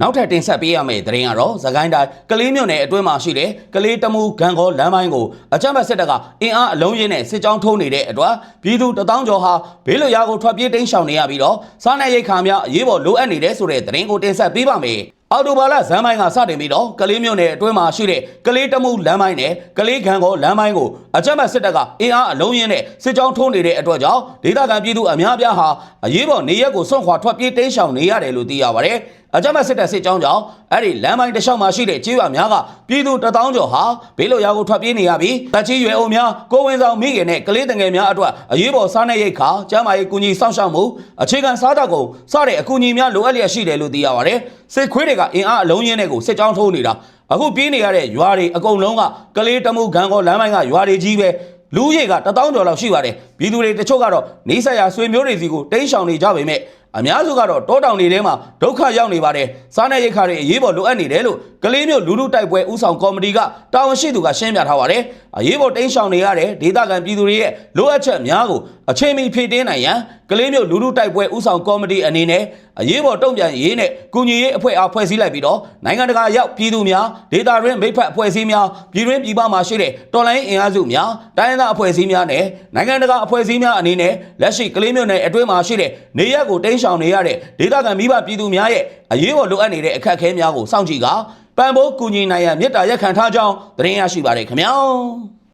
နောက်ထပ်တင်ဆက်ပေးရမယ့်သတင်းကတော့သခိုင်းတိုင်းကလေးမြို့နယ်အတွင်းမှာရှိတဲ့ကလေးတမှုဂံကောလမ်းပိုင်းကိုအကြမ်းဖက်စစ်တပ်ကအင်အားအလုံးရင်းနဲ့စစ်ကြောင်းထိုးနေတဲ့အတွက်ပြည်သူတထောင်ကျော်ဟာဘေးလွတ်ရာကိုထွက်ပြေးတိမ်းရှောင်နေရပြီးတော့စားနပ်ရိက္ခာများအရေးပေါ်လိုအပ်နေတဲ့ဆိုတဲ့သတင်းကိုတင်ဆက်ပေးပါမယ်။အော်တိုဘာလဇန်ပိုင်းကစတင်ပြီးတော့ကလေးမြို့နယ်အတွင်းမှာရှိတဲ့ကလေးတမှုလမ်းပိုင်းနဲ့ကလေးဂံကောလမ်းပိုင်းကိုအကြမ်းဖက်စစ်တပ်ကအင်အားအလုံးရင်းနဲ့စစ်ကြောင်းထိုးနေတဲ့အတွက်ကြောင့်ဒေသခံပြည်သူအများအပြားဟာအရေးပေါ်နေရက်ကိုစွန့်ခွာထွက်ပြေးတိမ်းရှောင်နေရတယ်လို့သိရပါတယ်။ အကြမ်းဖက်စစ်တပ်စစ်ကြောင်းကြောင့်အဲ့ဒီလမ်းပိုင်းတစ်လျှောက်မှာရှိတဲ့ကျေးရွာများကပြည်သူတထောင်ကျော်ဟာဘေးလွတ်ရာကိုထွက်ပြေးနေရပြီးတချီရွယ်အုံများကိုဝင်ဆောင်မိခင်နဲ့ကလေးတငယ်များအတွက်အရေးပေါ်စားနပ်ရိက္ခာကျန်းမာရေးကူညီစောင့်ရှောက်မှုအခြေခံစားတောက်ကုန်စတဲ့အကူအညီများလိုအပ်လျက်ရှိတယ်လို့သိရပါတယ်။စစ်ခွေးတွေကအင်အားအလုံးရင်းနဲ့ကိုစစ်ကြောင်းထိုးနေတာအခုပြေးနေရတဲ့ရွာတွေအကုန်လုံးကကလေးတမှုဂံကောလမ်းပိုင်းကရွာတွေကြီးပဲလူကြီးကတထောင်ကျော်လောက်ရှိပါတယ် ပြည်သူတွေတချို့ကတော့နေဆက်ရဆွေမျိုးတွေစီကိုတိမ်းရှောင်နေကြပေမဲ့အများစုကတော့တောတောင်တွေထဲမှာဒုက္ခရောက်နေပါတယ်စားနပ်ရိက္ခာတွေအရေးပေါ်လိုအပ်နေတယ်လို့ကလေးမျိုးလူလူတိုက်ပွဲဥဆောင်ကော်မတီကတာဝန်ရှိသူကရှင်းပြထားပါတယ်အရေးပေါ်တိမ်းရှောင်နေရတဲ့ဒေသခံပြည်သူတွေရဲ့လိုအပ်ချက်များကိုအချိန်မီဖြည့်တင်းနိုင်ရန်ကလေးမျိုးလူလူတိုက်ပွဲဥဆောင်ကော်မတီအနေနဲ့အရေးပေါ်တုံ့ပြန်ရေးနဲ့ကုညီရေးအဖွဲ့အားဖွဲ့စည်းလိုက်ပြီးတော့နိုင်ငံတကာရောက်ပြည်သူများဒေတာရင်းမိဖက်အဖွဲ့အစည်းများပြည်တွင်းပြည်ပမှာရှိတဲ့တော်လိုင်းအင်အားစုများတိုင်းရင်းသားအဖွဲ့အစည်းများနဲ့နိုင်ငံတကာအဖွဲ့အစည်းများအနေနဲ့လက်ရှိကလေးမျိုးနယ်အတွင်းမှာရှိတဲ့နေရက်ကိုတိမ်းရှောင်နေရတဲ့ဒေသခံမိဘပြည်သူများရဲ့အရေးပေါ်လိုအပ်နေတဲ့အခက်အခဲများကိုစောင့်ကြည့်ကပံ့ပိုးကူညီနိုင်ရန်မေတ္တာရက်ခံထားကြောင်းသတင်းရရှိပါတယ်ခင်ဗျာ